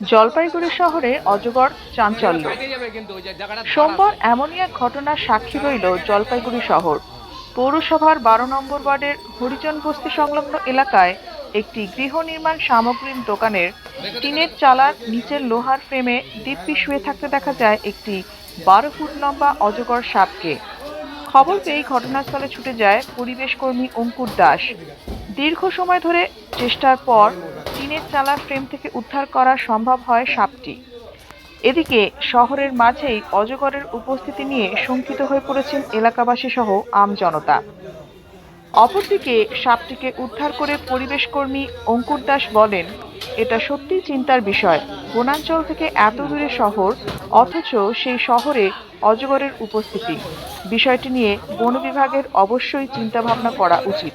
জলপাইগুড়ি শহরে অজগর, চাঞ্চল্য। সোমবার এমনই এক ঘটনার সাক্ষী রইল জলপাইগুড়ি শহর। পৌরসভার বারো নম্বর ওয়ার্ডের হরিজন বস্তি সংলগ্ন এলাকায় একটি গৃহ নির্মাণ সামগ্রীর দোকানের টিনের চালার নিচের লোহার ফ্রেমে দিব্যি শুয়ে থাকতে দেখা যায় একটি বারো ফুট লম্বা অজগর সাপকে। খবর পেয়ে ঘটনাস্থলে ছুটে যায় পরিবেশ কর্মী অঙ্কুর দাস। দীর্ঘ সময় ধরে চেষ্টার পর টিনের চালার ফ্রেম থেকে উদ্ধার করা সম্ভব হয় সাপটি। এদিকে শহরের মাঝেই অজগরের উপস্থিতি নিয়ে শঙ্কিত হয়ে পড়েছেন এলাকাবাসী সহ আমজনতা অপরদিকে সাপটিকে উদ্ধার করে পরিবেশ কর্মী অঙ্কুর দাস বলেন, এটা সত্যিই চিন্তার বিষয়। বনাঞ্চল থেকে এত দূরে শহর, অথচ সেই শহরে অজগরের উপস্থিতি। বিষয়টি নিয়ে বন বিভাগের অবশ্যই চিন্তাভাবনা করা উচিত।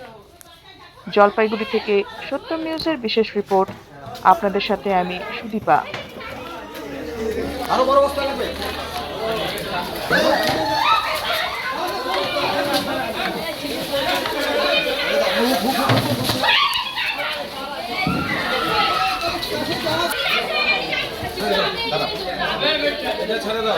জলপাইগুড়ি থেকে সত্যম নিউজের বিশেষ রিপোর্ট। আপনাদের সাথে আমি সুদীপা। আরও বড় বস্তা লাগবে। ছেড়ে দাও।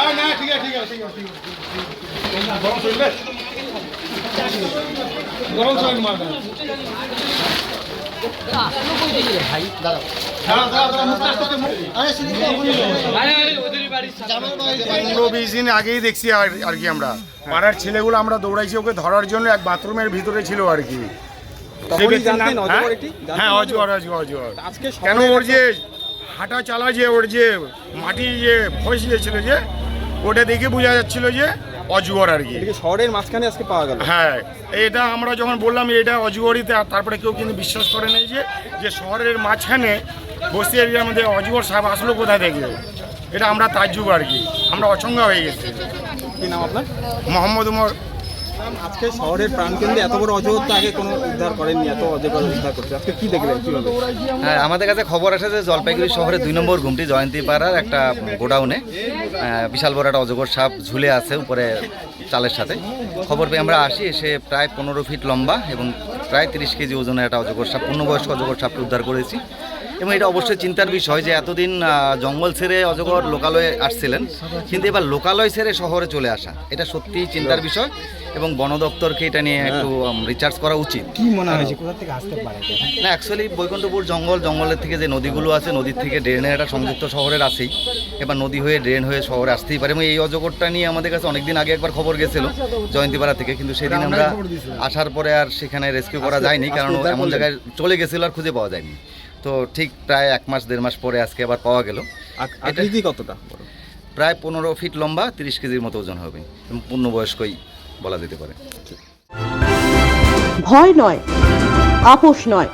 পনেরো বিশ দিন আগেই দেখছি আর কি আমরা। পাড়ার ছেলেগুলো আমরা দৌড়াইছি ওকে ধরার জন্য এক বাথরুমের ভিতরে ছিল আর কি। হ্যাঁ? হ্যাঁ অজগর অজগর অজগর কেন ওর যে হাঁটা চালা যে ওর যে মাটি যে ফস গিয়েছিল যে ওটা দেখে বোঝা যাচ্ছিল যে অজগর আর কি। শহরের মাঝখানে আজকে পাওয়া গেল। হ্যাঁ এটা আমরা যখন বললাম এটা অজগরিতে আর তারপরে কেউ কিন্তু বিশ্বাস করে নাই যে যে শহরের মাঝখানে বস্তি এরিয়ার মধ্যে অজগর সাহেব আসলো কোথায় থেকে? এটা আমরা তাজ্জুব আর কি। আমরা অচঙ্গা হয়ে গেছি। কি নাম আপনার? মোহাম্মদ উমর। আজকে শহরের প্রাণকেন্দ্রে এত বড় তো আগে কোনো উদ্ধার করেননি, এত অজগর উদ্ধার করছে। আজকে কি দেখলেন কীভাবে? হ্যাঁ আমাদের কাছে খবর আসে যে জলপাইগুড়ি শহরে দুই নম্বর ঘুমটি জয়ন্তী পাড়ার একটা গোডাউনে বিশাল বড় একটা অজগর সাপ ঝুলে আছে উপরে চালের সাথে। খবর পেয়ে আমরা আসি, এসে প্রায় পনেরো ফিট লম্বা এবং প্রায় তিরিশ কেজি ওজনের একটা অজগর সাপ, পূর্ণবয়স্ক অজগর সাপকে উদ্ধার করেছি। এবং এটা অবশ্যই চিন্তার বিষয় যে এতদিন জঙ্গল ছেড়ে অজগর লোকালয়ে আসছিলেন কিন্তু এবার লোকালয় ছেড়ে শহরে চলে আসা এটা সত্যিই চিন্তার বিষয় এবং বন দপ্তরকে এটা নিয়ে একটু রিচার্জ করা উচিত। কি মনে হয়েছে কোথা থেকে আসতে পারে? না অ্যাকচুয়ালি বৈকুণ্ঠপুর জঙ্গল জঙ্গলের থেকে যে নদীগুলো আছে নদীর থেকে ড্রেনের একটা সংযুক্ত শহরের আছেই। এবার নদী হয়ে ড্রেন হয়ে শহরে আসতেই পারে এবং এই অজগরটা নিয়ে আমাদের কাছে অনেকদিন আগে একবার খবর গেছিল জয়ন্তীপাড়া থেকে কিন্তু সেদিন আমরা আসার পরে আর সেখানে রেস্কিউ করা যায়নি কারণ এমন জায়গায় চলে গেছিল আর খুঁজে পাওয়া যায়নি। তো ঠিক প্রায় এক মাস দেড় মাস পরে আজকে আবার পাওয়া গেল। আকৃতি কতটা? প্রায় পনেরো ফিট লম্বা তিরিশ কেজির মতো ওজন হবে। এবং পূর্ণবয়স্কই বলা যেতে পারে। ভয় নয় আপোষ নয়।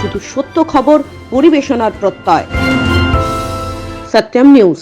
শুধু সত্য খবর পরিবেশনার প্রত্যয়। সত্যম নিউজ।